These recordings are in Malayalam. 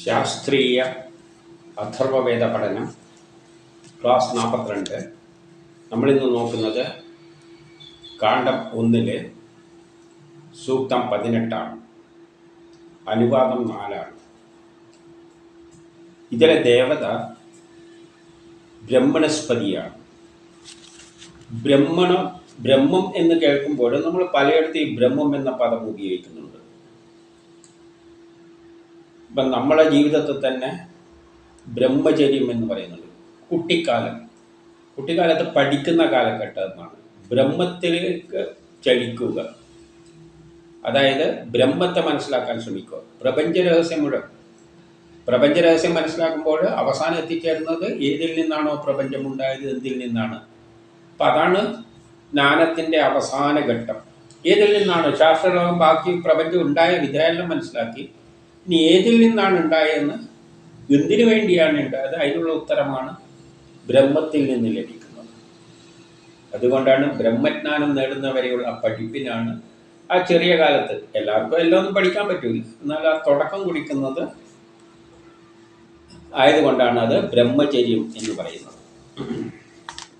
ശാസ്ത്രീയ അഥർവവേദ പഠനം ക്ലാസ് നാൽപ്പത്തിരണ്ട് നമ്മളിന്ന് നോക്കുന്നത് കാണ്ഡം ഒന്നിൽ സൂക്തം പതിനെട്ടാണ്. അനുവാദം നാലാണ്. ഇതിലെ ദേവത ബ്രഹ്മണസ്പതിയാണ്. ബ്രഹ്മണം ബ്രഹ്മം എന്ന് കേൾക്കുമ്പോൾ നമ്മൾ പലയിടത്തും ഈ ബ്രഹ്മം എന്ന പദം ഉപയോഗിക്കുന്നുണ്ട്. ഇപ്പം നമ്മളെ ജീവിതത്തിൽ തന്നെ ബ്രഹ്മചര്യം എന്ന് പറയുന്നത് കുട്ടിക്കാലം. കുട്ടിക്കാലത്ത് പഠിക്കുന്ന കാലഘട്ടം എന്നാണ്. ബ്രഹ്മത്തിലേക്ക് ചലിക്കുക. അതായത് ബ്രഹ്മത്തെ മനസ്സിലാക്കാൻ ശ്രമിക്കുക. പ്രപഞ്ച രഹസ്യം മുഴുവൻ. പ്രപഞ്ച രഹസ്യം മനസ്സിലാക്കുമ്പോൾ അവസാനം എത്തിച്ചേരുന്നത് ഏതിൽ നിന്നാണോ പ്രപഞ്ചം ഉണ്ടായത് എന്തിൽ നിന്നാണ്? അപ്പം അതാണ് ജ്ഞാനത്തിന്റെ അവസാന ഘട്ടം. ഏതിൽ നിന്നാണ്? ശാസ്ത്രലോകം ബാക്കി പ്രപഞ്ചം ഉണ്ടായ വിദ്യാലയം മനസ്സിലാക്കി ഇനി ഏതിൽ നിന്നാണ് ഉണ്ടായതെന്ന് എന്തിനു വേണ്ടിയാണ് ഉണ്ടായത്? അതിനുള്ള ഉത്തരമാണ് ബ്രഹ്മത്തിൽ നിന്ന് ലഭിക്കുന്നത്. അതുകൊണ്ടാണ് ബ്രഹ്മജ്ഞാനം നേടുന്നവരെയുള്ള പഠിപ്പിനാണ് ആ ചെറിയ കാലത്ത് എല്ലാവർക്കും എല്ലാം ഒന്നും പഠിക്കാൻ പറ്റൂല. എന്നാൽ ആ തുടക്കം കുടിക്കുന്നത് ആയതുകൊണ്ടാണ് അത് ബ്രഹ്മചര്യം എന്ന് പറയുന്നത്.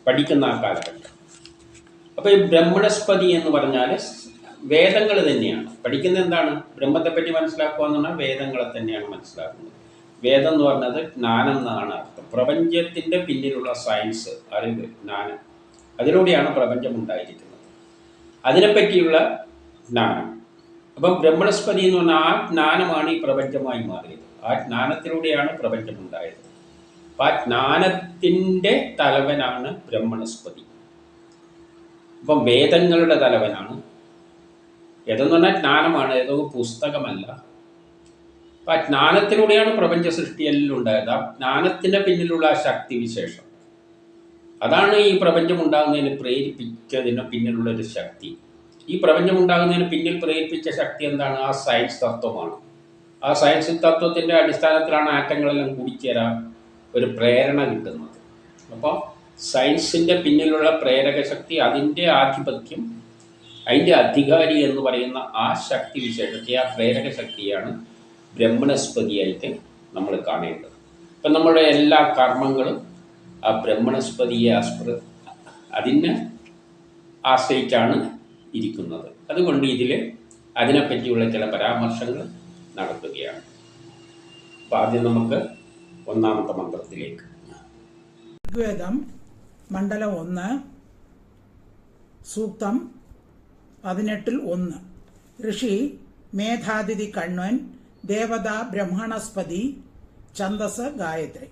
പഠിക്കുന്ന ആ കാലഘട്ടം. അപ്പോൾ ഈ ബ്രഹ്മണസ്പതി എന്ന് പറഞ്ഞാൽ വേദങ്ങൾ തന്നെയാണ്. പഠിക്കുന്നത് എന്താണ്? ബ്രഹ്മത്തെപ്പറ്റി മനസ്സിലാക്കുക എന്ന് പറഞ്ഞാൽ വേദങ്ങളെ തന്നെയാണ് മനസ്സിലാക്കുന്നത്. വേദം എന്ന് പറഞ്ഞത് ജ്ഞാനം എന്നാണ് അർത്ഥം. പ്രപഞ്ചത്തിന്റെ പിന്നിലുള്ള സയൻസ് അറിവ് ജ്ഞാനം. അതിലൂടെയാണ് പ്രപഞ്ചം ഉണ്ടായിരിക്കുന്നത്. അതിനെപ്പറ്റിയുള്ള ജ്ഞാനം. അപ്പം ബ്രഹ്മണസ്പതി എന്ന് പറഞ്ഞാൽ ആ ജ്ഞാനമാണ് ഈ പ്രപഞ്ചമായി മാറിയത്. ആ ജ്ഞാനത്തിലൂടെയാണ് പ്രപഞ്ചം ഉണ്ടായത്. അപ്പം ആ ജ്ഞാനത്തിന്റെ തലവനാണ് ബ്രഹ്മണസ്പതി. അപ്പം വേദങ്ങളുടെ തലവനാണ് ഏതെന്ന് പറഞ്ഞാൽ ജ്ഞാനമാണ് ഏതോ പുസ്തകമല്ല. അപ്പം ആ ജ്ഞാനത്തിലൂടെയാണ് പ്രപഞ്ച സൃഷ്ടിയെല്ലാം ആ ജ്ഞാനത്തിന്റെ പിന്നിലുള്ള ആ ശക്തി വിശേഷം. അതാണ് ഈ പ്രപഞ്ചം ഉണ്ടാകുന്നതിന് പ്രേരിപ്പിച്ചതിന് പിന്നിലുള്ള ഒരു ശക്തി. ഈ പ്രപഞ്ചം ഉണ്ടാകുന്നതിന് പിന്നിൽ പ്രേരിപ്പിച്ച ശക്തി എന്താണ്? ആ സയൻസ് തത്വമാണ്. ആ സയൻസ് തത്വത്തിന്റെ അടിസ്ഥാനത്തിലാണ് ആറ്റങ്ങളെല്ലാം കൂടിച്ചേരാൻ ഒരു പ്രേരണ കിട്ടുന്നത്. അപ്പോൾ സയൻസിന്റെ പിന്നിലുള്ള പ്രേരക ശക്തി അതിന്റെ ആധിപത്യം അതിന്റെ അധികാരി എന്ന് പറയുന്ന ആ ശക്തി വിശേഷത്തെ ആ പ്രേരക ശക്തിയാണ് ബ്രഹ്മണസ്പതിയായിട്ട് നമ്മൾ കാണേണ്ടത്. ഇപ്പം നമ്മുടെ എല്ലാ കർമ്മങ്ങളും ആ ബ്രഹ്മണസ്പതിയെ ആസ്പൃ അതിനെ ആശ്രയിച്ചാണ് ഇരിക്കുന്നത്. അതുകൊണ്ട് ഇതിൽ അതിനെപ്പറ്റിയുള്ള ചില പരാമർശങ്ങൾ നടത്തുകയാണ്. അപ്പം ആദ്യം നമുക്ക് ഒന്നാമത്തെ മന്ത്രത്തിലേക്ക്. ഋഗ്വേദം മണ്ഡലം ഒന്ന് സൂക്തം പതിനെട്ടിൽ ഒന്ന്. ഋഷി മേധാതിഥി കണ്ണൻ ദേവത ബ്രഹ്മണസ്പതി ഛന്ദസ് ഗായത്രി.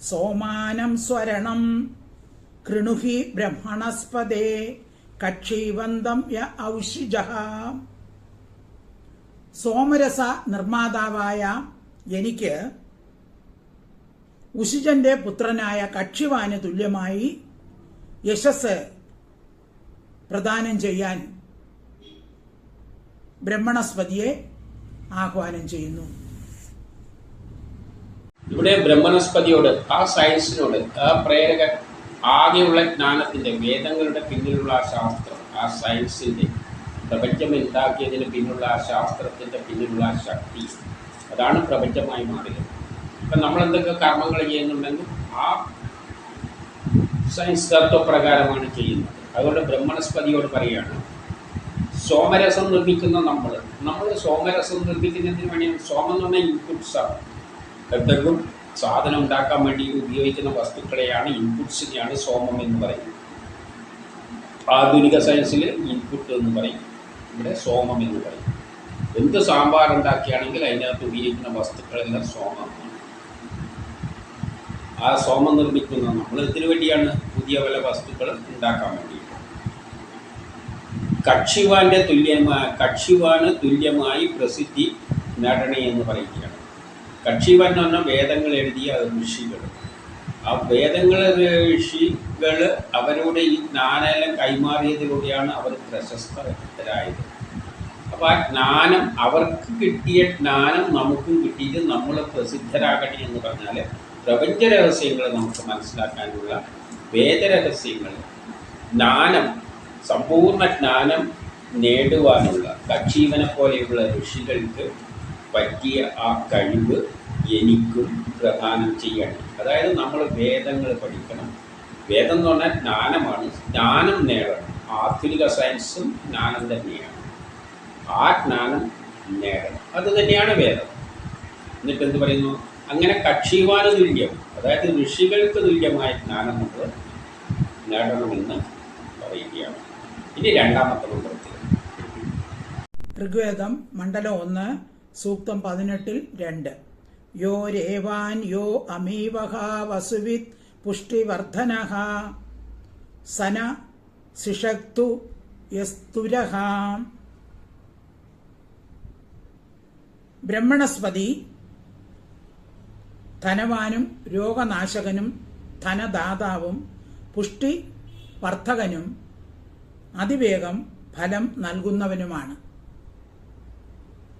സോമാനം സ്വരണം. കൃണുഹി ബ്രഹ്മണസ്പദേ കക്ഷീവന്തം യ ഔഷിജ. സോമരസ നിർമ്മാതാവായ എനിക്ക് ഉഷിജന്റെ പുത്രനായ കക്ഷിവാന് തുല്യമായി യശസ് പ്രദാനം ചെയ്യാൻ ബ്രഹ്മണസ്പതിയെ ആഹ്വാനം ചെയ്യുന്നു. ഇവിടെ ബ്രഹ്മണസ്പതിയോട് ആ സയൻസിനോട് ആ പ്രേരക ആകെയുള്ള ജ്ഞാനത്തിന്റെ വേദങ്ങളുടെ പിന്നിലുള്ള ആ ശാസ്ത്രം ആ സയൻസിന്റെ പ്രപഞ്ചം ഉണ്ടാക്കിയതിന് പിന്നിലുള്ള ആ ശാസ്ത്രത്തിന്റെ പിന്നിലുള്ള ആ ശക്തി അതാണ് പ്രപഞ്ചമായി മാറിയത്. അപ്പൊ നമ്മൾ എന്തൊക്കെ കർമ്മങ്ങൾ ചെയ്യുന്നുണ്ടെങ്കിൽ ആ സയൻസ് തത്വപ്രകാരമാണ് ചെയ്യുന്നത്. അതുകൊണ്ട് ബ്രഹ്മണസ്പതിയോട് പറയുകയാണ് സോമരസം നിർമ്മിക്കുന്ന നമ്മൾ നമ്മൾ സോമരസം നിർമ്മിക്കുന്നതിന് വേണ്ടിയാണ് സോമം എന്ന് പറഞ്ഞാൽ ഇൻപുട്സാണ് എന്തെങ്കിലും സാധനം ഉണ്ടാക്കാൻ വേണ്ടി ഉപയോഗിക്കുന്ന വസ്തുക്കളെയാണ് ഇൻപുട്സിനെയാണ് സോമം എന്ന് പറയുന്നത്. ആധുനിക സയൻസിൽ ഇൻപുട്ട് എന്ന് പറയും. ഇവിടെ സോമം എന്ന് പറയും. എന്ത് സാമ്പാർ ഉണ്ടാക്കിയാണെങ്കിൽ അതിനകത്ത് ഉപയോഗിക്കുന്ന വസ്തുക്കളെല്ലാം സോമമാണ് ആ സോമം നിർമ്മിക്കുന്ന നമ്മൾ ഇതിനു വേണ്ടിയാണ് പുതിയ പല വസ്തുക്കൾ ഉണ്ടാക്കാൻ വേണ്ടി. കക്ഷിവാന്റെ തുല്യമായ കക്ഷിവാന് തുല്യമായി പ്രസിദ്ധി നേടണേ എന്ന് പറയുകയാണ്. കക്ഷിവാൻ എന്ന് പറഞ്ഞാൽ വേദങ്ങൾ എഴുതിയ ഋഷികൾ. ആ വേദങ്ങൾ ഋഷികൾ അവരുടെ ഈ ജ്ഞാനം കൈമാറിയതിലൂടെയാണ് അവർ പ്രശസ്തരായത്. അപ്പോൾ ആ ജ്ഞാനം അവർക്ക് കിട്ടിയ ജ്ഞാനം നമുക്കും കിട്ടിയിട്ട് നമ്മൾ പ്രസിദ്ധരാകട്ടെ എന്ന് പറഞ്ഞാൽ പ്രപഞ്ച രഹസ്യങ്ങൾ നമുക്ക് മനസ്സിലാക്കാനുള്ള വേദരഹസ്യങ്ങൾ ജ്ഞാനം സമ്പൂർണ ജ്ഞാനം നേടുവാനുള്ള കക്ഷീവനെ പോലെയുള്ള ഋഷികൾക്ക് പറ്റിയ ആ കഴിവ് എനിക്കും പ്രദാനം ചെയ്യണം അതായത് നമ്മൾ വേദങ്ങൾ പഠിക്കണം. വേദം എന്ന് പറഞ്ഞാൽ ജ്ഞാനമാണ്. ജ്ഞാനം നേടണം. ആധുനിക സയൻസും ജ്ഞാനം തന്നെയാണ്. ആ ജ്ഞാനം നേടണം. അത് തന്നെയാണ് വേദം. എന്നിട്ട് എന്ത് പറയുന്നു? അങ്ങനെ കക്ഷിവാന തുല്യം അതായത് ഋഷികൾക്ക് തുല്യമായ ജ്ഞാനം നമ്മൾ നേടണമെന്ന് പറയുകയാണ്. ഇനി രണ്ടാമത്തെ മന്ത്രത്തിൽ ഋഗ്വേദം മണ്ഡലം ഒന്ന് സൂക്തം പതിനെട്ടിൽ രണ്ട്. യോ രേവാൻ യോ അമീവഹ വസുവിത് പുഷ്ടിവർദ്ധന സന സിഷക്തു യസ്തുരഹ. ബ്രഹ്മണസ്പതി ധനവാനും രോഗനാശകനും ധനദാതാവും പുഷ്ടി വർദ്ധകനും അതിവേഗം ഫലം നൽകുന്നവനുമാണ്.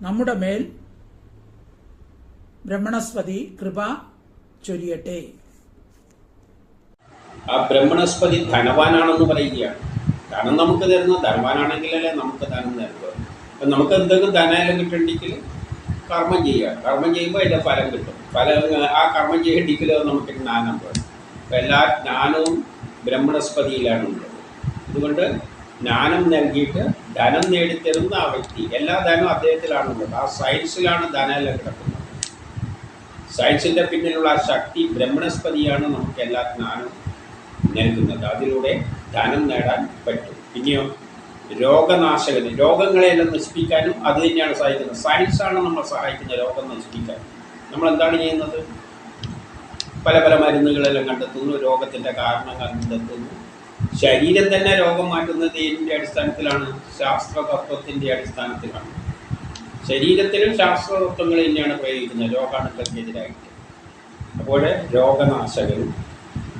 നമ്മുടെ മേൽ ബ്രഹ്മണസ്പതി കൃപ ചൊരിയട്ടെ. ആ ബ്രഹ്മണസ്പതി ധനവാനാണെന്ന് പറയുകയാണ്. ധനം നമുക്ക് തരുന്ന ധനവാനാണെങ്കിലല്ലേ നമുക്ക് ധനം തരുന്നത്? അപ്പം നമുക്ക് എന്തെങ്കിലും ധനം കിട്ടണ്ടെങ്കിൽ കർമ്മം ചെയ്യുക. കർമ്മം ചെയ്യുമ്പോൾ അതിന്റെ ഫലം കിട്ടും. ഫലം ആ കർമ്മം ചെയ്യണ്ടെങ്കിൽ നമുക്ക് ജ്ഞാനം വേണം എല്ലാ ജ്ഞാനവും ബ്രഹ്മണസ്പതിയിലാണ് ഉള്ളത്. അതുകൊണ്ട് ജ്ഞാനം നൽകിയിട്ട് ധനം നേടിത്തരുന്ന ആ വ്യക്തി. എല്ലാ ധനവും അദ്ദേഹത്തിലാണുള്ളത്. ആ സയൻസിലാണ് ധനമെല്ലാം കിടക്കുന്നത്. സയൻസിന്റെ പിന്നിലുള്ള ആ ശക്തി ബ്രഹ്മണസ്പതിയാണ് നമുക്ക് എല്ലാ ജ്ഞാനം നൽകുന്നത്. അതിലൂടെ ധനം നേടാൻ പറ്റും. പിന്നെയോ രോഗനാശകന് രോഗങ്ങളെല്ലാം നശിപ്പിക്കാനും അത് തന്നെയാണ് സഹായിക്കുന്നത്. സയൻസാണ് നമ്മൾ സഹായിക്കുന്നത് രോഗം നശിപ്പിക്കാൻ. നമ്മൾ എന്താണ് ചെയ്യുന്നത്? പല പല മരുന്നുകളെല്ലാം കണ്ടെത്തുന്നു. രോഗത്തിന്റെ കാരണം കണ്ടെത്തുന്നു. ശരീരം തന്നെ രോഗം മാറ്റുന്നത് ഏതിന്റെ അടിസ്ഥാനത്തിലാണ്? ശാസ്ത്രതത്വത്തിന്റെ അടിസ്ഥാനത്തിലാണ്. ശരീരത്തിലും ശാസ്ത്രതത്വങ്ങൾ തന്നെയാണ് പ്രയോഗിക്കുന്നത്. രോഗാണുക്കൾക്കെതിരായിട്ട്. അപ്പോൾ രോഗനാശകനും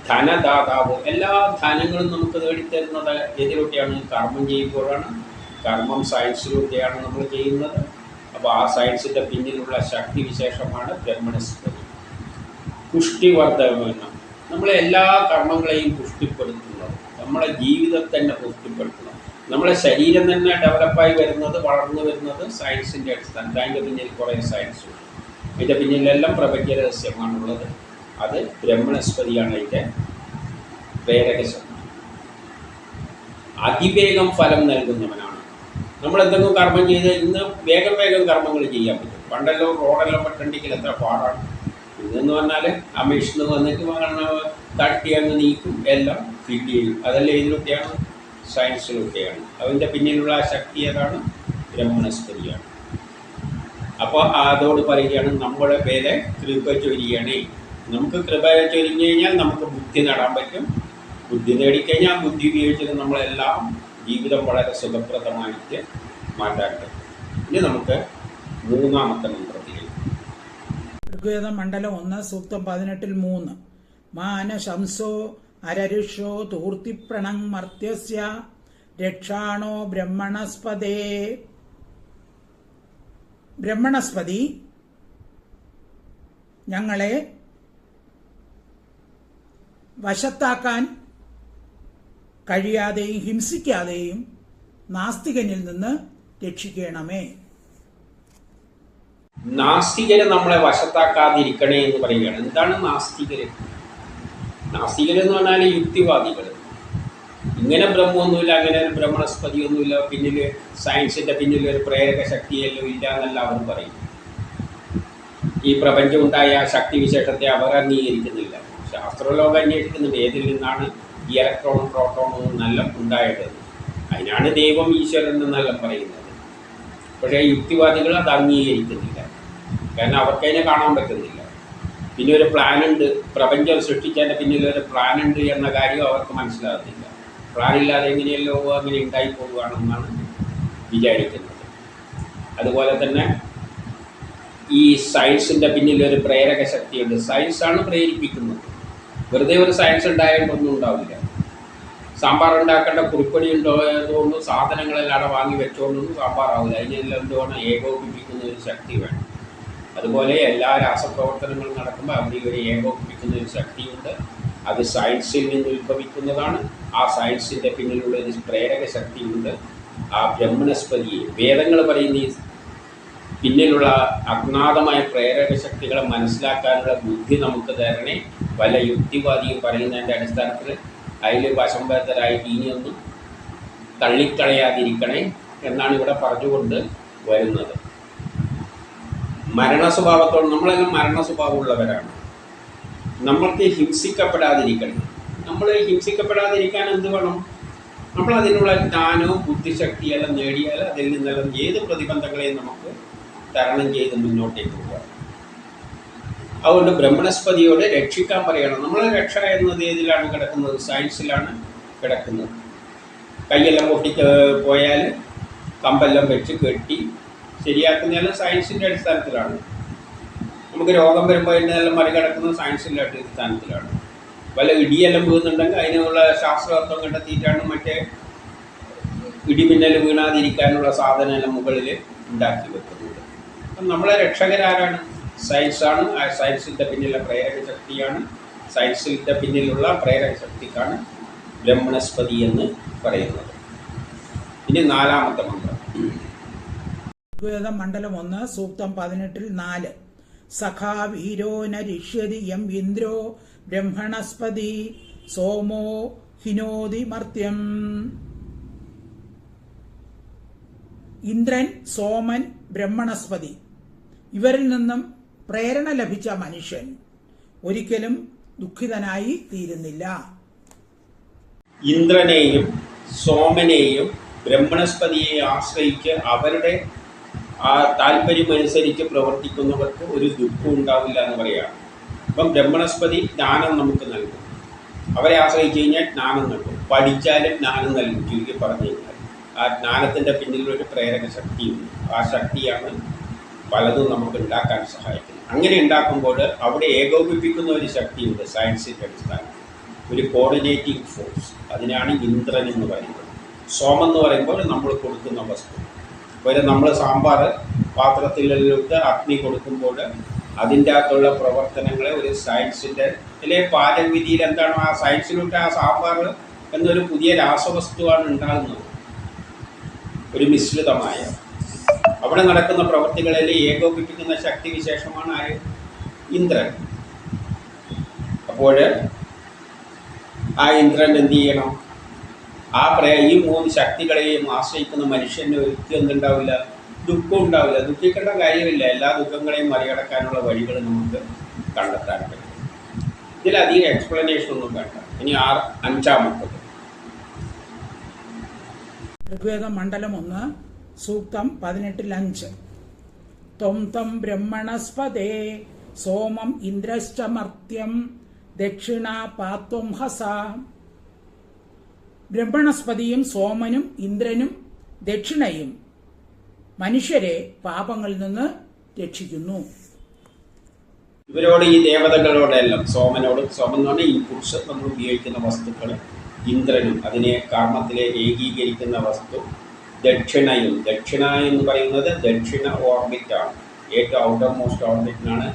ധനദാതാവ് എല്ലാ ധനങ്ങളും നമുക്ക് നേടിത്തരുന്നത് ഏതിലൂടെയാണ്? കർമ്മം ചെയ്യുമ്പോഴാണ്. കർമ്മം സയൻസിലൂടെയാണ് നമ്മൾ ചെയ്യുന്നത്. അപ്പോൾ ആ സയൻസിന്റെ പിന്നിലുള്ള ശക്തി വിശേഷമാണ് ബ്രഹ്മണസ്പതി പുഷ്ടിവർദ്ധനം നമ്മളെ എല്ലാ കർമ്മങ്ങളെയും പുഷ്ടിപ്പെടുത്തുന്നത് നമ്മളെ ജീവിതം തന്നെ പുഷ്ടിപ്പെടുത്തണം നമ്മളെ ശരീരം തന്നെ ഡെവലപ്പായി വരുന്നത് വളർന്നു വരുന്നത് സയൻസിന്റെ അടിസ്ഥാനത്തിൽ അതിന്റെ പിന്നിൽ കുറേ സയൻസ് ഉണ്ട്. അതിന്റെ പിന്നിലെല്ലാം പ്രപഞ്ച രഹസ്യമാണുള്ളത് അത് ബ്രഹ്മണസ്പതിയാണ് അതിന്റെ പ്രേരകശം അതിവേഗം ഫലം നൽകുന്നവനാണ്. നമ്മൾ എന്തെങ്കിലും കർമ്മം ചെയ്ത് ഇന്ന് വേഗം വേഗം കർമ്മങ്ങൾ ചെയ്യാൻ പറ്റും. പണ്ടെല്ലാം റോഡെല്ലാം പറ്റുണ്ടെങ്കിൽ എത്ര പാടാണ്. ഇതെന്ന് പറഞ്ഞാൽ ആ മെഷീന് വന്നിട്ട് വാങ്ങണ തട്ടി അങ്ങ് നീക്കും എല്ലാം ഫിറ്റ് ചെയ്യും. അതെല്ലാം ഇതിലൊക്കെയാണ് സയൻസിലൊക്കെയാണ്. അതിന്റെ പിന്നിലുള്ള ആ ശക്തി ഏതാണ്? ബ്രഹ്മണസ്പതിയാണ് അപ്പോൾ അതോട് പറയുകയാണ് നമ്മുടെ പേരെ കൃപ ചൊരിയണേ. നമുക്ക് കൃപ ചൊരിഞ്ഞു കഴിഞ്ഞാൽ നമുക്ക് ബുദ്ധി നേടാൻ പറ്റും. ബുദ്ധി നേടിക്കഴിഞ്ഞാൽ ബുദ്ധി ഉപയോഗിച്ചിട്ട് നമ്മളെല്ലാം ജീവിതം വളരെ സുഖപ്രദമായിട്ട് മാറ്റാൻ പറ്റും. ഇനി നമുക്ക് മൂന്നാമത്തെ ഋഗ്വേദം മണ്ഡലം ഒന്ന് സൂക്തം പതിനെട്ടിൽ മൂന്ന്. മാനശംസോ അരരുഷോ തൂർത്തിപ്രണങ് മർത്യസ്യ രക്ഷാണോ ബ്രഹ്മണസ്പദേ. ബ്രഹ്മണസ്പതി ഞങ്ങളെ വശത്താക്കാൻ കഴിയാതെയും ഹിംസിക്കാതെയും നാസ്തികനിൽ നിന്ന് രക്ഷിക്കണമേ. നാസ്തികരെ നമ്മളെ വശത്താക്കാതിരിക്കണേ എന്ന് പറയുകയാണ്. എന്താണ് നാസ്തികര്? നാസ്തികരെന്ന് പറഞ്ഞാൽ യുക്തിവാദികൾ ഇങ്ങനെ ബ്രഹ്മമൊന്നുമില്ല അങ്ങനെ ഒരു ബ്രഹ്മണസ്പതിയൊന്നുമില്ല പിന്നിൽ സയൻസിന്റെ പിന്നിൽ ഒരു പ്രേരക ശക്തിയല്ലോ ഇല്ല എന്നല്ല അവർ പറയും. ഈ പ്രപഞ്ചം ഉണ്ടായ ശക്തി വിശേഷത്തെ അവർ അംഗീകരിക്കുന്നില്ല. ശാസ്ത്രലോകം അന്വേഷിക്കുന്നുണ്ട് ഏതിൽ നിന്നാണ് ഇലക്ട്രോൺ പ്രോട്ടോൺ എന്നെല്ലാം ഉണ്ടായത്. അതിനാണ് ദൈവം ഈശ്വരൻ എന്നെല്ലാം പറയുന്നത്. പക്ഷേ യുക്തിവാദികൾ അത് അംഗീകരിക്കുന്നില്ല. കാരണം അവർക്കതിനെ കാണാൻ പറ്റുന്നില്ല. പിന്നെ ഒരു പ്ലാൻ ഉണ്ട് പ്രപഞ്ചം സൃഷ്ടിച്ചതിന്റെ പിന്നിൽ ഒരു പ്ലാൻ ഉണ്ട് എന്ന കാര്യം അവർക്ക് മനസ്സിലാകുന്നില്ല പ്ലാൻ ഇല്ലാതെ എങ്ങനെയല്ലോ അങ്ങനെ ഉണ്ടായി പോവുകയാണെന്നാണ് വിചാരിക്കുന്നത്. അതുപോലെ തന്നെ ഈ സയൻസിന്റെ പിന്നിൽ ഒരു പ്രേരക ശക്തിയുണ്ട് സയൻസാണ് പ്രേരിപ്പിക്കുന്നത്. വെറുതെ ഒരു സയൻസ് ഉണ്ടായതുകൊണ്ടൊന്നും ഉണ്ടാവില്ല. സാമ്പാർ ഉണ്ടാക്കേണ്ട കുറിപ്പടി ഉണ്ടായതുകൊണ്ടും സാധനങ്ങളെല്ലാം വാങ്ങി വെച്ചുകൊണ്ടൊന്നും സാമ്പാറാവില്ല അതിനെല്ലാം എന്തുകൊണ്ട് ഏകോപിപ്പിക്കുന്ന ഒരു ശക്തി വേണം. അതുപോലെ എല്ലാ രാസപ്രവർത്തനങ്ങളും നടക്കുമ്പോൾ അവിടെ ഒരു ഏകോപിപ്പിക്കുന്ന ഒരു ശക്തിയുണ്ട്. അത് സയൻസിൽ നിന്ന് ഉത്ഭവിക്കുന്നതാണ്. ആ സയൻസിന്റെ പിന്നിലുള്ള ഒരു പ്രേരക ശക്തിയുണ്ട്. ആ ബ്രഹ്മണസ്പതിയെ വേദങ്ങൾ പറയുന്ന ഈ പിന്നിലുള്ള അജ്ഞാതമായ പ്രേരക ശക്തികളെ മനസ്സിലാക്കാനുള്ള ബുദ്ധി നമുക്ക് തരണേ. പല യുക്തിവാദിയും പറയുന്നതിന്റെ അടിസ്ഥാനത്തിൽ അതിൽ വശംബദ്ധരായിട്ട് ഇനിയൊന്നും തള്ളിക്കളയാതിരിക്കണേ എന്നാണ് ഇവിടെ പറഞ്ഞുകൊണ്ട് വരുന്നത്. മരണ സ്വഭാവത്തോട് നമ്മളെല്ലാം മരണ സ്വഭാവമുള്ളവരാണ് നമ്മൾക്ക് ഹിംസിക്കപ്പെടാതിരിക്കണം. നമ്മൾ ഹിംസിക്കപ്പെടാതിരിക്കാൻ എന്ത് വേണം? നമ്മൾ അതിനുള്ള ജ്ഞാനവും ബുദ്ധിശക്തിയെല്ലാം നേടിയാൽ അതിൽ നിന്നെല്ലാം ഏത് പ്രതിബന്ധങ്ങളെയും നമുക്ക് തരണം ചെയ്ത് മുന്നോട്ടേക്ക് പോകാം അതുകൊണ്ട് ബ്രഹ്മണസ്പതിയോട് രക്ഷിക്കാൻ പറയണം. നമ്മൾ രക്ഷ എന്നത് ഏതിലാണ് കിടക്കുന്നത്? സയൻസിലാണ് കിടക്കുന്നത്. കൈയെല്ലാം പൊട്ടി പോയാൽ കമ്പെല്ലാം വെച്ച് കെട്ടി ശരിയാക്കുന്നതെല്ലാം സയൻസിന്റെ അടിസ്ഥാനത്തിലാണ്. നമുക്ക് രോഗം വരുമ്പോൾ അതിനെല്ലാം മറികടക്കുന്നത് സയൻസിന്റെ അടിസ്ഥാനത്തിലാണ്. വല്ല ഇടിയെല്ലാം വീഴുന്നുണ്ടെങ്കിൽ അതിനുള്ള ശാസ്ത്രതത്വം കണ്ടെത്തിയിട്ടാണ് മറ്റേ ഇടിമിന്നൽ വീണാതിരിക്കാനുള്ള സാധനമെല്ലാം മുകളിൽ ഉണ്ടാക്കി വെക്കുന്നത്. അപ്പം നമ്മളെ രക്ഷകരാരാണ്? സയൻസാണ് ആ സയൻസിന്റെ പിന്നിലുള്ള പ്രേരക ശക്തിയാണ്. സയൻസിന്റെ പിന്നിലുള്ള പ്രേരക ശക്തിക്കാണ് ബ്രഹ്മണസ്പതി എന്ന് പറയുന്നത്. ഇനി നാലാമത്തെ മന്ത്രം. ഋഗ്വേദം മണ്ഡലം ഒന്ന് സൂക്തം പതിനെട്ടിൽ നാല്. സഖാ വീരോ നരിഷ്യതി യം ഇന്ദ്രോ ബ്രഹ്മണസ്പതി സോമോ ഹിനോതി മർത്യം ഇന്ദ്രൻ സോമൻ ബ്രഹ്മണസ്പതി. ഇവരിൽ നിന്നും പ്രേരണ ലഭിച്ച മനുഷ്യൻ ഒരിക്കലും ദുഃഖിതനായി തീരുന്നില്ല. ഇന്ദ്രനെയും സോമനെയും ബ്രഹ്മണസ്പതിയെ ആശ്രയിച്ച് അവരുടെ ആ താല്പര്യമനുസരിച്ച് പ്രവർത്തിക്കുന്നവർക്ക് ഒരു ദുഃഖം ഉണ്ടാവില്ല എന്ന് പറയാം. അപ്പം ബ്രഹ്മണസ്പതി ജ്ഞാനം നമുക്ക് നൽകും. അവരെ ആശ്രയിച്ച് കഴിഞ്ഞാൽ ജ്ഞാനം നൽകും. പഠിച്ചാലും ജ്ഞാനം നൽകും ചുരുക്കി പറഞ്ഞു കഴിഞ്ഞാൽ. ആ ജ്ഞാനത്തിന്റെ പിന്നിലൊരു പ്രേരക ശക്തിയുണ്ട്. ആ ശക്തിയാണ് പലതും നമുക്ക് ഉണ്ടാക്കാൻ സഹായിക്കുന്നു. അങ്ങനെ ഉണ്ടാക്കുമ്പോൾ അവിടെ ഏകോപിപ്പിക്കുന്ന ഒരു ശക്തിയുണ്ട് സയൻസിന്റെ അടിസ്ഥാനത്തിൽ. ഒരു കോർഡിനേറ്റിംഗ് ഫോഴ്സ് അതിനാണ് ഇന്ദ്രൻ എന്ന് പറയുന്നത്. സോമം എന്ന് പറയുമ്പോൾ നമ്മൾ കൊടുക്കുന്ന വസ്തു. ഒരു നമ്മൾ സാമ്പാർ പാത്രത്തിലിട്ട് അഗ്നി കൊടുക്കുമ്പോൾ അതിന്റെ അകത്തുള്ള പ്രവർത്തനങ്ങളെ ഒരു സയൻസിന്റെ അല്ലെ പാചകവിധിയിൽ എന്താണ് ആ സയൻസിലോട്ട് ആ സാമ്പാർ എന്നൊരു പുതിയ രാസവസ്തുവാണ് ഉണ്ടാകുന്നത്. ഒരു മിശ്രിതമായ അവിടെ നടക്കുന്ന പ്രവൃത്തികളിൽ ഏകോപിപ്പിക്കുന്ന ശക്തി വിശേഷമാണ് ആര് ഇന്ദ്രൻ. അപ്പോൾ ആ ഇന്ദ്രൻ എന്ത് ചെയ്യണം? ആ പ്രയ ഈ മൂന്ന് ശക്തികളെയും ആശ്രയിക്കുന്ന മനുഷ്യന് ഒരിക്കലും എന്തുണ്ടാവില്ല? ദുഃഖം ഉണ്ടാവില്ല. ദുഃഖിക്കേണ്ട കാര്യമില്ല. എല്ലാ ദുഃഖങ്ങളെയും മറികടക്കാനുള്ള വഴികൾ നമുക്ക് കണ്ടെത്താൻ പറ്റും. ഇതിലധികം എക്സ്പ്ലനേഷൻ ഒന്നും വേണ്ട. ഇനി ആറ് അഞ്ചാമത്തത്. ഋഗ്വേദ മണ്ഡലം ഒന്ന്. സൂക്തം പതിനെട്ടിൽ അഞ്ച് ത്വം തം ബ്രഹ്മണസ്പദേ സോമം ഇന്ദ്രശ്ചമർത്യം ദക്ഷിണ പാത്വം ഹസ. ബ്രഹ്മണസ്പതിയും സോമനും ഇന്ദ്രനും ദക്ഷിണയും മനുഷ്യരെ പാപങ്ങളിൽ നിന്ന് രക്ഷിക്കുന്നു. ഇവരോട് ഈ ദേവതകളോടെല്ലാം സോമനോട് സോമൻ എന്ന് പറഞ്ഞാൽ ഈ നമ്മൾ ഉപയോഗിക്കുന്ന വസ്തുക്കൾ ഇന്ദ്രനും അതിനെ കർമ്മത്തിലെ ഏകീകരിക്കുന്ന വസ്തു ദക്ഷിണയും ദക്ഷിണ എന്ന് പറയുന്നത് ദക്ഷിണ ഓർബിറ്റാണ് ഏറ്റവും ഔട്ടർ മോസ്റ്റ് ഓർബിറ്റിനാണ്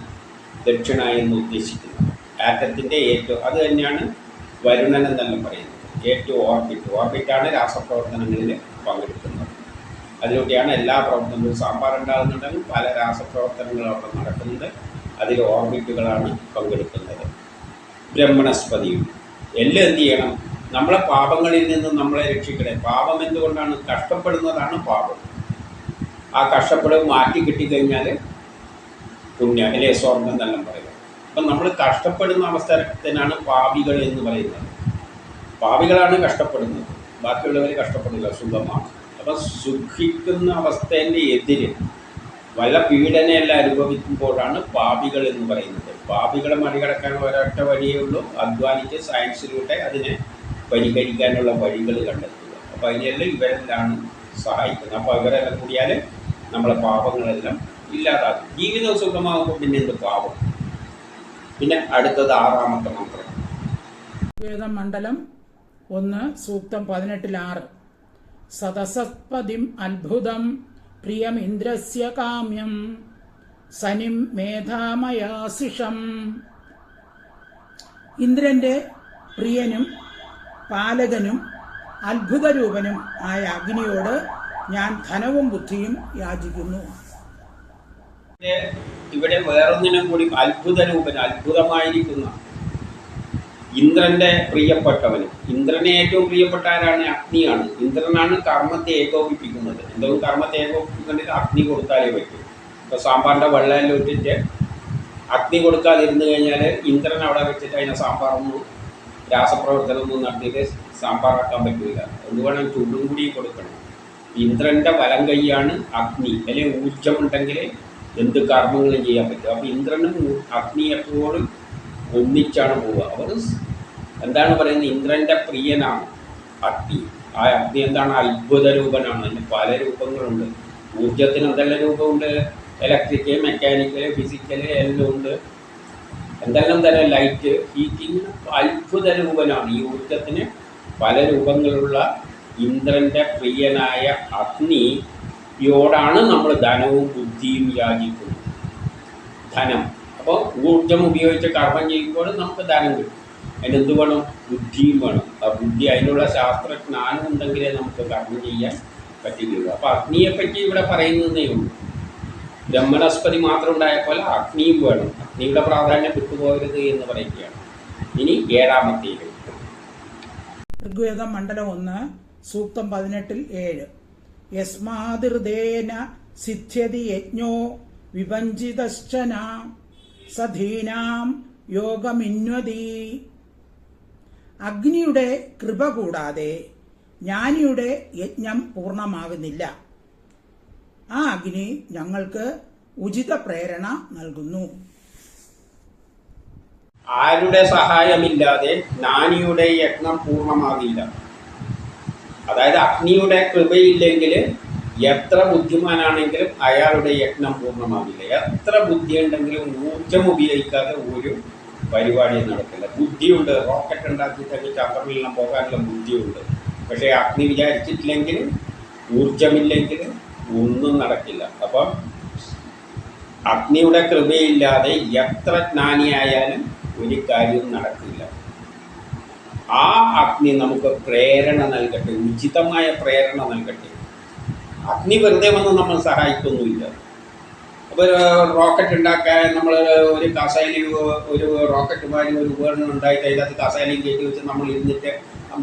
ദക്ഷിണ എന്ന് ഉദ്ദേശിക്കുന്നത്. ആറ്റത്തിന്റെ ഏറ്റവും അത് തന്നെയാണ് വരുണൻ എന്നെല്ലാം പറയുന്നത്. ഏറ്റവും ഓർബിറ്റ് ഓർബിറ്റാണ് രാസപ്രവർത്തനങ്ങളിൽ പങ്കെടുക്കുന്നത്. അതിലൂടെയാണ് എല്ലാ പ്രവർത്തനങ്ങളും സാമ്പാർ ഉണ്ടാകുന്നുണ്ടെങ്കിൽ പല രാസപ്രവർത്തനങ്ങളും അവിടെ നടക്കുന്നുണ്ട്. അതിൽ ഓർബിറ്റുകളാണ് പങ്കെടുക്കുന്നത്. ബ്രഹ്മണസ്പതിയും എല്ലാം എന്ത് ചെയ്യണം? നമ്മളെ പാപങ്ങളിൽ നിന്ന് നമ്മളെ രക്ഷിക്കണേ. പാപം എന്തുകൊണ്ടാണ്? കഷ്ടപ്പെടുന്നതാണ് പാപം. ആ കഷ്ടപ്പെടൽ മാറ്റി കിട്ടിക്കഴിഞ്ഞാൽ പുണ്യം അല്ലെ? സ്വർഗം എന്നെല്ലാം പറയുക അപ്പം നമ്മൾ കഷ്ടപ്പെടുന്ന അവസരത്തിനാണ് പാപികൾ എന്ന് പറയുന്നത്. പാപികളാണ് കഷ്ടപ്പെടുന്നത്. ബാക്കിയുള്ളവർ കഷ്ടപ്പെടില്ല സുഖമാണ്. അപ്പം സുഖിക്കുന്ന അവസ്ഥേന്റെ എതിര് വല്ല പീഡനയെല്ലാം അനുഭവിക്കുമ്പോഴാണ് പാപികൾ എന്ന് പറയുന്നത്. പാപികളെ മറികടക്കാൻ ഒരൊറ്റ വഴിയേ ഉള്ളൂ. അധ്വാനിച്ച് സയൻസിലൂടെ അതിനെ പരിഹരിക്കാനുള്ള വഴികൾ കണ്ടെത്തുക. അപ്പോൾ അതിനെല്ലാം ഇവരെല്ലാം സഹായിക്കുന്നത്? അപ്പോൾ ഇവരെല്ലാം കൂടിയാൽ നമ്മളെ പാപങ്ങളെല്ലാം ഇല്ലാതാക്കും. ജീവിതം സുഖമാകുമ്പോൾ പിന്നെ എന്ത് പാപം? പിന്നെ അടുത്തത് ആറാമത്തെ മന്ത്രം. വേദം മണ്ഡലം ഒന്ന് സൂക്തം പതിനെട്ടിൽ ആറ്. സദസത്പതിം അത്ഭുതം പ്രിയം ഇന്ദ്രസ്യ കാമ്യം സനിം മേധാമയാസിഷം. ഇന്ദ്രന്റെ പ്രിയനും പാലകനും അത്ഭുതരൂപനും ആയ അഗ്നിയോട് ഞാൻ ധനവും ബുദ്ധിയും യാചിക്കുന്നു. ഇവിടെ വേറൊന്നിനും കൂടി അത്ഭുതരൂപൻ അത്ഭുതമായിരിക്കുന്ന ഇന്ദ്രന്റെ പ്രിയപ്പെട്ടവന്. ഇന്ദ്രനെ ഏറ്റവും പ്രിയപ്പെട്ട ആരാണ്? അഗ്നിയാണ്. ഇന്ദ്രനാണ് കർമ്മത്തെ ഏകോപിപ്പിക്കുന്നത്. എന്തോ കർമ്മത്തെ ഏകോപിപ്പിക്കേണ്ടത്? അഗ്നി കൊടുത്താലേ പറ്റൂ. ഇപ്പോൾ സാമ്പാറിന്റെ വെള്ളം ഇട്ടിട്ട് അഗ്നി കൊടുക്കാതിരുന്നു കഴിഞ്ഞാൽ ഇന്ദ്രൻ അവിടെ വെച്ചിട്ട് അതിനെ സാമ്പാറൊന്നും രാസപ്രവർത്തനമൊന്നും നടത്തിയിട്ട് സാമ്പാറാക്കാൻ പറ്റില്ല എന്തുവേണം ചൂടും കൂടി കൊടുക്കണം. ഇന്ദ്രന്റെ വലം കൈയാണ് അഗ്നി. അല്ലെങ്കിൽ ഊർജമുണ്ടെങ്കിൽ എന്ത് കർമ്മങ്ങളും ചെയ്യാൻ പറ്റും. അപ്പോൾ ഇന്ദ്രനും അഗ്നി എപ്പോഴും ഒന്നിച്ചാണ് പോവുക. അവർ എന്താണ് പറയുന്നത്? ഇന്ദ്രന്റെ പ്രിയനാണ് അഗ്നി. ആ അഗ്നി എന്താണ്? അത്ഭുത രൂപനാണ്. അതിന് പല രൂപങ്ങളുണ്ട്. ഊർജത്തിന് എന്തെല്ലാം രൂപമുണ്ട്? ഇലക്ട്രിക്കൽ മെക്കാനിക്കൽ ഫിസിക്കൽ എല്ലാം ഉണ്ട്. എന്തെല്ലാം തന്നെ ലൈറ്റ് ഹീറ്റിംഗ് അത്ഭുത രൂപനാണ്. ഈ ഊർജത്തിന് പല രൂപങ്ങളുള്ള ഇന്ദ്രന്റെ പ്രിയനായ അഗ്നിയോടാണ് നമ്മൾ ധനവും ബുദ്ധിയും യാചിക്കുന്നത്. ധനം. അപ്പോൾ ഊർജം ഉപയോഗിച്ച് കർമ്മം ചെയ്യുമ്പോൾ നമുക്ക് ധനം കിട്ടും. അതിനെന്ത് വേണം? ബുദ്ധിയും വേണം. ആ ബുദ്ധി അതിനുള്ള ശാസ്ത്രജ്ഞാനം ഉണ്ടെങ്കിലേ നമുക്ക് കർമ്മം ചെയ്യാൻ പറ്റുകയുള്ളൂ. അപ്പോൾ അഗ്നിയെപ്പറ്റി ഇവിടെ പറയുന്നതേ ഉള്ളൂ. ബ്രഹ്മണസ്പതി മാത്രം ഉണ്ടായ പോലെ അഗ്നിയും വേണം. അഗ്നിയുടെ പ്രാധാന്യം വിട്ടുപോകരുത് എന്ന് പറയുകയാണ്. ഇനി ഏഴാമത്തേത്. ഋഗ്വേദം മണ്ഡലം ഒന്ന് സൂക്തം പതിനെട്ടിൽ ഏഴ്. യസ്മാതിർദേന സിദ്ധ്യതി യജ്ഞോ വിഭഞ്ചിതശ്ചന സധീനാം യോഗമിന്വതി. അഗ്നിയുടെ കൃപ കൂടാതെ ജ്ഞാനിയുടെ യജ്ഞം പൂർണമാകുന്നില്ല. ആ അഗ്നി ഞങ്ങൾക്ക് ഉചിത പ്രേരണ നൽകുന്നു. ആരുടെ സഹായമില്ലാതെ നാനിയുടെ യജ്ഞം പൂർണമാകില്ല. അതായത് അഗ്നിയുടെ കൃപയില്ലെങ്കിൽ എത്ര ബുദ്ധിമാനാണെങ്കിലും അയാളുടെ യജ്ഞം പൂർണമാകില്ല. എത്ര ബുദ്ധി ഉണ്ടെങ്കിലും ഊർജം ഉപയോഗിക്കാതെ ഒരു പരിപാടി നടക്കില്ല. ബുദ്ധിയുണ്ട് റോക്കറ്റ് ഉണ്ടാക്കിയിട്ടൊക്കെ ചന്ദ്രനിലെല്ലാം പോകാനുള്ള ബുദ്ധിയുണ്ട്. പക്ഷേ അഗ്നി വിചാരിച്ചിട്ടില്ലെങ്കിൽ ഊർജമില്ലെങ്കിൽ ഒന്നും നടക്കില്ല. അപ്പം അഗ്നിയുടെ കൃപയില്ലാതെ എത്ര ജ്ഞാനിയായാലും ഒരു കാര്യവും നടക്കില്ല. ആ അഗ്നി നമുക്ക് പ്രേരണ നൽകട്ടെ ഉചിതമായ പ്രേരണ നൽകട്ടെ. അഗ്നി വെറുതെ വന്ന് നമ്മൾ സഹായിക്കൊന്നുമില്ല. അപ്പോൾ ഒരു റോക്കറ്റ് ഉണ്ടാക്കാൻ നമ്മൾ ഒരു കസേലയിൽ ഒരു റോക്കറ്റ് മാരി ഒരു ഉപകരണം ഉണ്ടായിട്ട് അതിനകത്ത് കസേലയും കയറ്റി വെച്ച് നമ്മൾ ഇരുന്നിട്ട്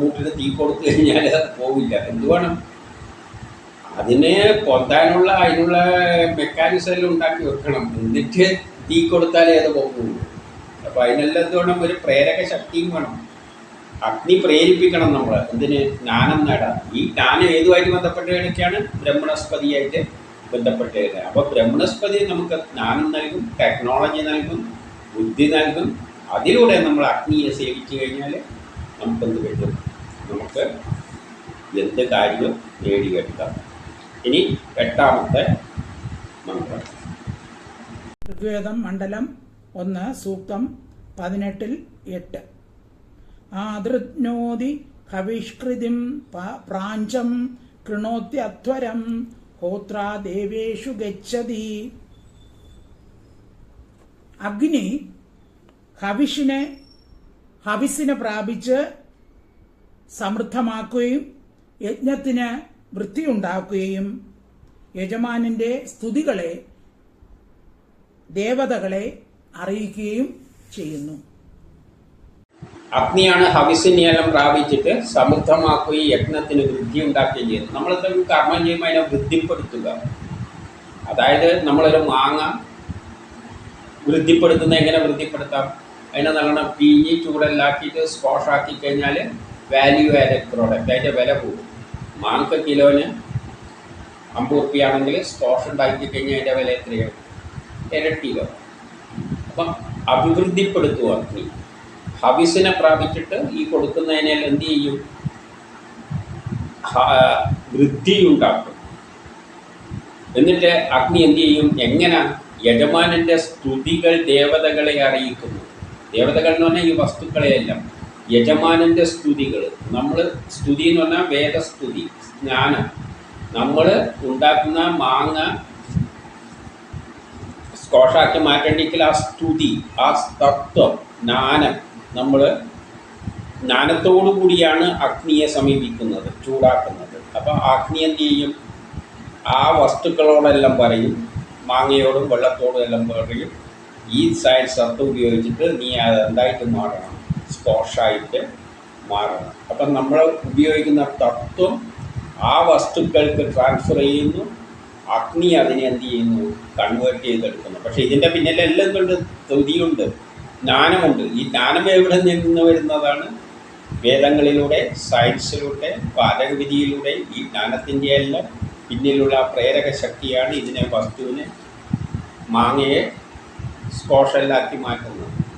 മൂട്ടിന് തീ കൊടുത്തു കഴിഞ്ഞാൽ പോവില്ല. എന്ത് വേണം അതിനെ പൊന്താനുള്ള അതിനുള്ള മെക്കാനിസം എല്ലാം ഉണ്ടാക്കി വെക്കണം. എന്നിട്ട് തീ കൊടുത്താലേ അത് പോകുള്ളൂ അപ്പോൾ അതിനെല്ലാം എന്തുകൊണ്ടും ഒരു പ്രേരക ശക്തിയും വേണം. അഗ്നി പ്രേരിപ്പിക്കണം നമ്മൾ എന്തിന്? ജ്ഞാനം നേടാൻ. ഈ ജ്ഞാനം ഏതുമായിട്ട് ബന്ധപ്പെട്ടതൊക്കെയാണ് ബ്രഹ്മണസ്പതിയായിട്ട് ബന്ധപ്പെട്ടത് അപ്പോൾ ബ്രഹ്മണസ്പതി നമുക്ക് ജ്ഞാനം നൽകും ടെക്നോളജി നൽകും ബുദ്ധി നൽകും. അതിലൂടെ നമ്മൾ അഗ്നിയെ സേവിച്ചു കഴിഞ്ഞാൽ നമുക്കെന്ത് കിട്ടും? നമുക്ക് എന്ത് കാര്യവും നേടിയെടുക്കാം. ഇനി എട്ടാമത്തെ മന്ത്രം. ഋഗ്വേദം മണ്ഡലം ഒന്ന് സൂക്തം പതിനെട്ടിൽ എട്ട്. ആദൃജ്ഞോതി ഹവിഷ്കൃതിം പ്രാഞ്ചം കൃണോത്യധ്വരം ഹോത്രാ ദേവേഷു ഗച്ഛതി. അഗ്നി ഹവിഷിനെ ഹവിസിനെ പ്രാപിച്ച് സമൃദ്ധമാക്കുകയും യജ്ഞത്തിന് വൃത്തിയുണ്ടാക്കുകയും യജമാനന്റെ സ്തുതികളെ ദേവതകളെ അറിയിക്കുകയും ചെയ്യുന്നു. അഗ്നിയാണ് ഹവിസിനെല്ലാം പ്രാപിച്ചിട്ട് സമൃദ്ധമാക്കുകയും യജ്ഞത്തിന് വൃദ്ധി ഉണ്ടാക്കുകയും ചെയ്യുന്നു. നമ്മൾ എന്തെങ്കിലും കർമ്മം ചെയ്യുമ്പോൾ അതിനെ വൃദ്ധിപ്പെടുത്തുക അതായത് നമ്മളൊരു മാങ്ങ വൃദ്ധിപ്പെടുത്തുന്നത് എങ്ങനെ വൃദ്ധിപ്പെടുത്താം അതിനെ നല്ലോണം പിഞ്ഞി ചൂടെല്ലാക്കിയിട്ട് സ്കോഷാക്കി കഴിഞ്ഞാൽ വാല്യൂ ആഡഡ് പ്രോഡക്റ്റ് അതിന്റെ വില കൂടും. മാങ്ങ കിലോന് അമ്പത് റുപ്യാണെങ്കിൽ സ്റ്റോഷൻ ഉണ്ടാക്കി കഴിഞ്ഞാൽ അതിന്റെ വില എത്രയാണ് ഇരട്ടിയിലോ അപ്പം അഭിവൃദ്ധിപ്പെടുത്തുക അഗ്നി ഹവിസിനെ പ്രാപിച്ചിട്ട് ഈ കൊടുക്കുന്നതിനാൽ എന്ത് ചെയ്യും? വൃദ്ധി ഉണ്ടാക്കും എന്നിട്ട് അഗ്നി എന്ത് ചെയ്യും? എങ്ങനെ? യജമാനന്റെ സ്തുതികൾ ദേവതകളെ അറിയിക്കുന്നു. ദേവതകൾ എന്ന് പറഞ്ഞാൽ ഈ വസ്തുക്കളെയെല്ലാം. യജമാനന്റെ സ്തുതികൾ നമ്മൾ സ്തുതി എന്ന് പറഞ്ഞാൽ വേദസ്തുതി ജ്ഞാനം. നമ്മൾ ഉണ്ടാക്കുന്ന മാങ്ങ സ്കോഷാക്കി മാറ്റണ്ടെങ്കിൽ ആ സ്തുതി ആ തത്വം ജ്ഞാനം. നമ്മൾ ജ്ഞാനത്തോടു കൂടിയാണ് അഗ്നിയെ സമീപിക്കുന്നത് ചൂടാക്കുന്നത്. അപ്പോൾ അഗ്നി എന്ത് ചെയ്യും? ആ വസ്തുക്കളോടെല്ലാം പറയും മാങ്ങയോടും വെള്ളത്തോടും എല്ലാം പറയും. ഈ സയൻസ് തത്വം ഉപയോഗിച്ചിട്ട് നീ അത് എന്തായിട്ട് മാറണം? സ്കോഷായിട്ട് മാറണം. അപ്പം നമ്മൾ ഉപയോഗിക്കുന്ന തത്വം ആ വസ്തുക്കൾക്ക് ട്രാൻസ്ഫർ ചെയ്യുന്നു അഗ്നി അതിനെ എന്ത് ചെയ്യുന്നു? കൺവേർട്ട് ചെയ്തെടുക്കുന്നു. പക്ഷേ ഇതിന്റെ പിന്നിലെല്ലാം കൊണ്ട് തൊതിയുണ്ട് ജ്ഞാനമുണ്ട്. ഈ ജ്ഞാനം എവിടെ നിന്ന് വരുന്നതാണ്? വേദങ്ങളിലൂടെ സയൻസിലൂടെ പാചകവിധിയിലൂടെ ഈ ജ്ഞാനത്തിന്റെ എല്ലാം പിന്നിലുള്ള പ്രേരക ശക്തിയാണ് ഇതിനെ വസ്തുവിനെ മാങ്ങയെ സ്കോഷല്ലാക്കി മാറ്റുന്നത്.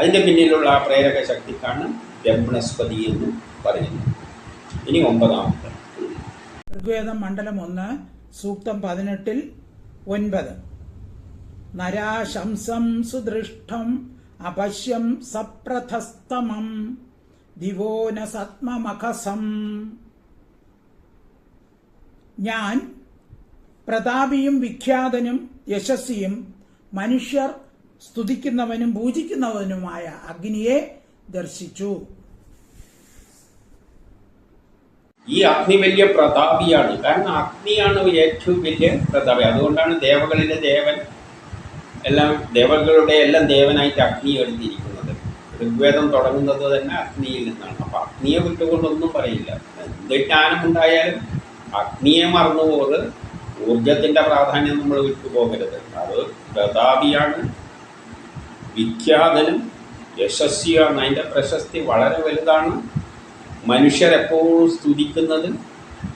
അതിന്റെ പിന്നിലുള്ള ആ പ്രേരക ശക്തിക്കാണ് ബ്രഹ്മണസ്പതി എന്ന് പറയുന്നത്. ഇനി ഒമ്പതാമത്തെ. ഋഗ്വേദം മണ്ഡലം ഒന്ന് സൂക്തം പതിനെട്ടിൽ ഒൻപത്. നരാശംസം സുദൃഷ്ടം അപശ്യം സപ്രഥസ്തമം ദിവോന സത്മമഖസം. ഞാൻ പ്രതാപിയും വിഖ്യാതനും യശസ്വിയും മനുഷ്യർ സ്തുതിക്കുന്നവനും പൂജിക്കുന്നവനുമായ അഗ്നിയെ ദർശിച്ചു. ഈ അഗ്നി വലിയ പ്രതാപിയാണ്. കാരണം അഗ്നിയാണ് ഏറ്റവും വലിയ പ്രതാപി. അതുകൊണ്ടാണ് ദേവകളിലെ ദേവൻ എല്ലാം ദേവകളുടെ എല്ലാം ദേവനായിട്ട് അഗ്നി എഴുതിയിരിക്കുന്നത് ഋഗ്വേദം തുടങ്ങുന്നത് തന്നെ അഗ്നിയിൽ നിന്നാണ്. അപ്പൊ അഗ്നിയെ വിട്ടുകൊണ്ടൊന്നും പറയില്ല. എന്ത് ജ്ഞാനമുണ്ടായാലും അഗ്നിയെ മറന്നുപോകുന്നത് ഊർജത്തിന്റെ പ്രാധാന്യം നമ്മൾ വിട്ടുപോകരുത്. അത് പ്രതാപിയാണ്. വിഖ്യാതനും യശസ്വിയാണ് അതിന്റെ പ്രശസ്തി വളരെ വലുതാണ്. മനുഷ്യരെപ്പോഴും സ്തുതിക്കുന്നത്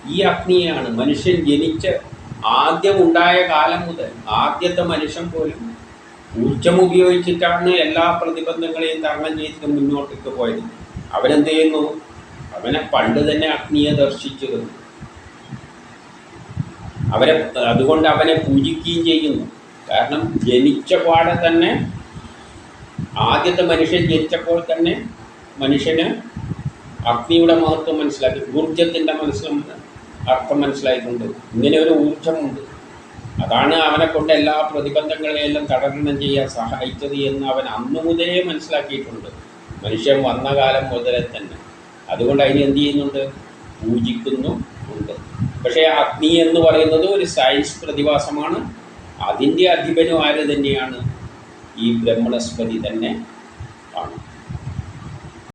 ഈ അഗ്നിയാണ് മനുഷ്യൻ ജനിച്ച ആദ്യം ഉണ്ടായ കാലം മുതൽ ആദ്യത്തെ മനുഷ്യൻ പോലും ഊർജം ഉപയോഗിച്ചിട്ടാണ് എല്ലാ പ്രതിബന്ധങ്ങളെയും തരണം ചെയ്തിട്ട് മുന്നോട്ടേക്ക് പോയത്. അവരെന്ത് ചെയ്യുന്നു? അവനെ പണ്ട് തന്നെ അഗ്നിയെ ദർശിച്ചിരുന്നു. അവരെ അതുകൊണ്ട് അവനെ പൂജിക്കുകയും ചെയ്യുന്നു. കാരണം ജനിച്ച പാടെ തന്നെ ആദ്യത്തെ മനുഷ്യൻ ജനിച്ചപ്പോൾ തന്നെ മനുഷ്യന് അഗ്നിയുടെ മഹത്വം മനസ്സിലാക്കി. ഊർജത്തിന്റെ മനസ്സിലും അർത്ഥം മനസ്സിലായിട്ടുണ്ട്. ഇങ്ങനെ ഒരു ഊർജമുണ്ട് അതാണ് അവനെ കൊണ്ട് എല്ലാ പ്രതിബന്ധങ്ങളെയെല്ലാം തടരണം ചെയ്യാൻ സഹായിച്ചത് എന്ന് അവൻ അന്നു മുതലേ മനസ്സിലാക്കിയിട്ടുണ്ട്. മനുഷ്യൻ വന്ന കാലം മുതലേ തന്നെ. അതുകൊണ്ട് അതിന് എന്ത് ചെയ്യുന്നുണ്ട്? പൂജിക്കുന്നു ഉണ്ട്. പക്ഷേ അഗ്നി എന്ന് പറയുന്നത് ഒരു സയൻസ് പ്രതിഭാസമാണ്. അതിന്റെ അധിപനും ആര് തന്നെയാണ്? ഈ ബ്രഹ്മണസ്പതി തന്നെ ആണ്.